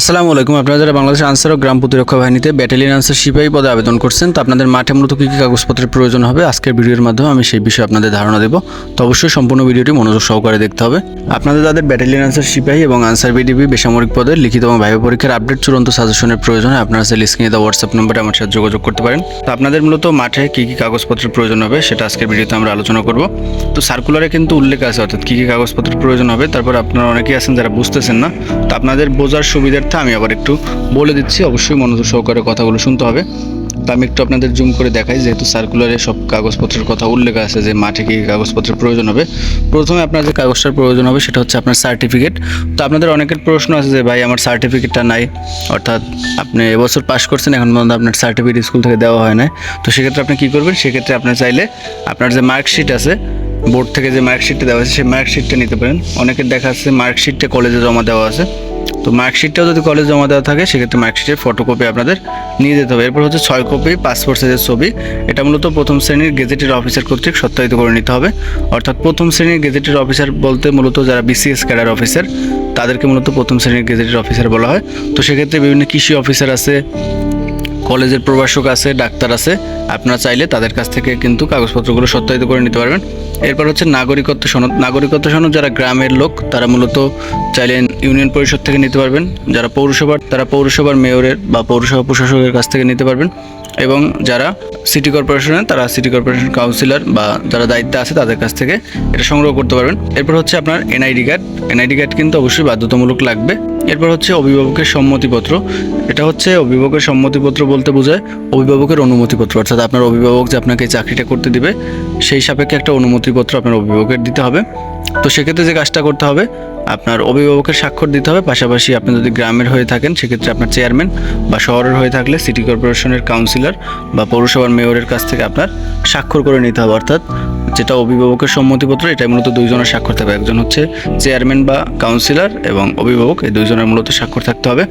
আসসালামু আলাইকুম। আপনারা যারা বাংলাদেশ আনসার ও গ্রাম প্রতিরক্ষা বাহিনীতে ব্যাটালিয়ন আনসার সিপাহী পদে আবেদন করছেন, তো আপনাদের মাঠে মূলত কী কী কাগজপত্রের প্রয়োজন হবে আজকের ভিডিওর মাধ্যমে আমি সেই বিষয়ে আপনাদের ধারণা দেবো। তো অবশ্যই সম্পূর্ণ ভিডিওটি মনোযোগ সহকারে দেখতে হবে। আপনাদের তাদের ব্যাটালিয়ন আনসার সিপাহী এবং আনসার বিডিবি বেসামরিক পদের লিখিত এবং ভাইবা পরীক্ষার আপডেট চূড়ান্ত সাজেশনের প্রয়োজন হয়, আপনারা সেই স্ক্রিনে দেওয়া হোয়াটসঅ্যাপ নম্বরে আমার সাথে যোগাযোগ করতে পারেন। তো আপনাদের মূলত মাঠে কী কী কাগজপত্রের প্রয়োজন হবে সেটা আজকের ভিডিওতে আমরা আলোচনা করব। তো সার্কুলারে কিন্তু উল্লেখ আছে, অর্থাৎ কী কী কাগজপত্রের প্রয়োজন হবে, তারপর আপনারা অনেকেই আছেন যারা বুঝতেছেন না, তো আপনাদের বোঝার সুবিধার্থে আমি আবার একটু বলে দিচ্ছি। অবশ্যই মনোযোগ সহকারে কথাগুলো শুনতে হবে। তো আমি একটু আপনাদের জুম করে দেখাই, যেহেতু সার্কুলারে সব কাগজপত্রের কথা উল্লেখ আছে যে মাঠে কী কাগজপত্রের প্রয়োজন হবে। প্রথমে আপনার যে কাগজটার প্রয়োজন হবে, সেটা হচ্ছে আপনার সার্টিফিকেট তো আপনাদের অনেকের প্রশ্ন আছে যে, ভাই, আমার সার্টিফিকেটটা নাই। অর্থাৎ আপনি এবছর পাশ করছেন, এখন পর্যন্ত আপনার সার্টিফিকেট স্কুল থেকে দেওয়া হয় না তো সেক্ষেত্রে আপনি কী করবেন? সেক্ষেত্রে আপনি চাইলে আপনার যে মার্কশিট আছে বোর্ড থেকে যে মার্কশিটটা দেওয়া আছে, সেই মার্কশিটটা নিতে পারেন। অনেকের দেখা যাচ্ছে মার্কশিটটা কলেজে জমা দেওয়া আছে। তো মার্কশিটটাও যদি কলেজ জমা দেওয়া থাকে, সেক্ষেত্রে মার্কশিটের ফটোকপি আপনাদের নিয়ে যেতে হবে। এরপর হচ্ছে ছয় কপি পাসপোর্ট সাইজের ছবি। এটা মূলত প্রথম শ্রেণির গেজেটের অফিসার কর্তৃক সত্যায়িত করে নিতে হবে। অর্থাৎ প্রথম শ্রেণির গেজেটের অফিসার বলতে মূলত যারা বিসিএস ক্যাডার অফিসার তাদেরকে মূলত প্রথম শ্রেণির গেজেটের অফিসার বলা হয়। তো সেক্ষেত্রে বিভিন্ন কৃষি অফিসার আছে কলেজের প্রভাষক আছে, ডাক্তার আছে। আপনারা চাইলে তাদের কাছ থেকে কিন্তু কাগজপত্রগুলো সত্যায়িত করে নিতে পারবেন। এরপর হচ্ছে নাগরিকত্ব সনদ। নাগরিকত্ব সনদ যারা গ্রামের লোক, তারা মূলত চাইলে ইউনিয়ন পরিষদ থেকে নিতে পারবেন। যারা পৌরসভার, তারা পৌরসভার মেয়রের বা পৌরসভা প্রশাসকের কাছ থেকে নিতে পারবেন। এবং যারা সিটি কর্পোরেশনের, তারা সিটি কর্পোরেশন কাউন্সিলর বা যারা দায়িত্বে আছে, তাদের কাছ থেকে এটা সংগ্রহ করতে পারবেন। এরপর হচ্ছে আপনার এনআইডি কার্ড। এনআইডি কার্ড কিন্তু অবশ্যই বাধ্যতামূলক লাগবে। এরপর হচ্ছে অভিভাবকের সম্মতিপত্র। এটা হচ্ছে অভিভাবকের সম্মতিপত্র বলতে বোঝায় অভিভাবকের অনুমতিপত্র, অর্থাৎ আপনার অভিভাবক যে আপনাকে চাকরিটা করতে দিবে, সেই সাপেক্ষে একটা অনুমতিপত্র আপনার অভিভাবকের দিতে হবে। তো সেক্ষেত্রে যে কাজটা করতে হবে, আপনার অভিভাবকের স্বাক্ষর দিতে হবে, পাশাপাশি আপনি যদি গ্রামের হয়ে থাকেন, সেক্ষেত্রে আপনার চেয়ারম্যান বা শহরের হয়ে থাকলে সিটি কর্পোরেশনের কাউন্সিলর বা পৌরসভার মেয়রের কাছ থেকে আপনার স্বাক্ষর করে নিতে হবে, অর্থাৎ যেটা অভিভাবকের সম্মতিপত্র এটা মূলত দুইজনের স্বাক্ষর থাকবে। একজন হচ্ছে চেয়ারম্যান বা কাউন্সিলর এবং অভিভাবক, এই দুইজনের মূলত স্বাক্ষর থাকতে হবে।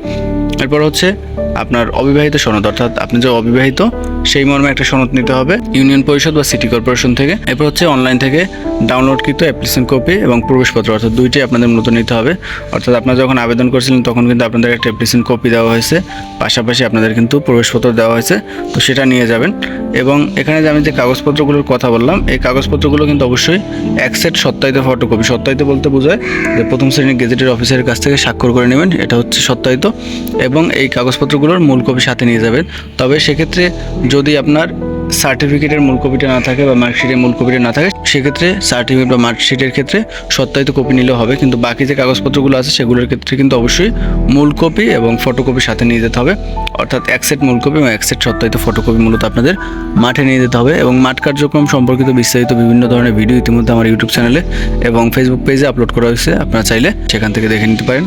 এরপর হচ্ছে আপনার অবিবাহিত সনদ অর্থাৎ আপনি যে অবিবাহিত সেই মর্মে একটা সনদ নিতে হবে। ইউনিয়ন পরিষদ বা সিটি কর্পোরেশন থেকে। এরপর হচ্ছে অনলাইন থেকে ডাউনলোডকৃত অ্যাপ্লিকেশন কপি এবং প্রবেশপত্র, অর্থাৎ দুইটাই আপনাদের মূলত নিতে হবে। অর্থাৎ আপনারা যখন আবেদন করেছিলেন, তখন কিন্তু আপনাদের একটা অ্যাপ্লিকেশন কপি দেওয়া হয়েছে। পাশাপাশি আপনাদের কিন্তু প্রবেশপত্র দেওয়া হয়েছে। তো সেটা নিয়ে যাবেন। এবং এখানে যে আমি যে কাগজপত্রগুলোর কথা বললাম, এই কাগজপত্রগুলো কিন্তু অবশ্যই এক সেট সত্যায়িত ফটোকপি সত্যায়িত বলতে বোঝায় যে প্রথম শ্রেণির গেজেটের অফিসারের কাছ থেকে স্বাক্ষর করে নেবেন। এটা হচ্ছে সত্যায়িত। এবং এই কাগজপত্রগুলোর মূল কপি সাথে নিয়ে যাবেন। তবে সেক্ষেত্রে যদি আপনার সার্টিফিকেটের মূল কপিটা না থাকে বা মার্কশিটের মূল কপিটা না থাকে, সেক্ষেত্রে সার্টিফিকেট বা মার্কশিটের ক্ষেত্রে সত্যায়িত কপি নিলেও হবে। কিন্তু বাকি যে কাগজপত্রগুলো আছে, সেগুলোর ক্ষেত্রে কিন্তু অবশ্যই মূল কপি এবং ফটোকপি সাথে নিয়ে যেতে হবে। অর্থাৎ এক সেট মূল কপি এবং এক সেট সত্যায়িত ফটোকপি মূলত আপনাদের মাঠে নিয়ে যেতে হবে এবং মাঠ কার্যক্রম সম্পর্কিত বিস্তারিত বিভিন্ন ধরনের ভিডিও ইতিমধ্যে আমার ইউটিউব চ্যানেলে এবং ফেসবুক পেজে আপলোড করা হয়েছে। আপনারা চাইলে সেখান থেকে দেখে নিতে পারেন।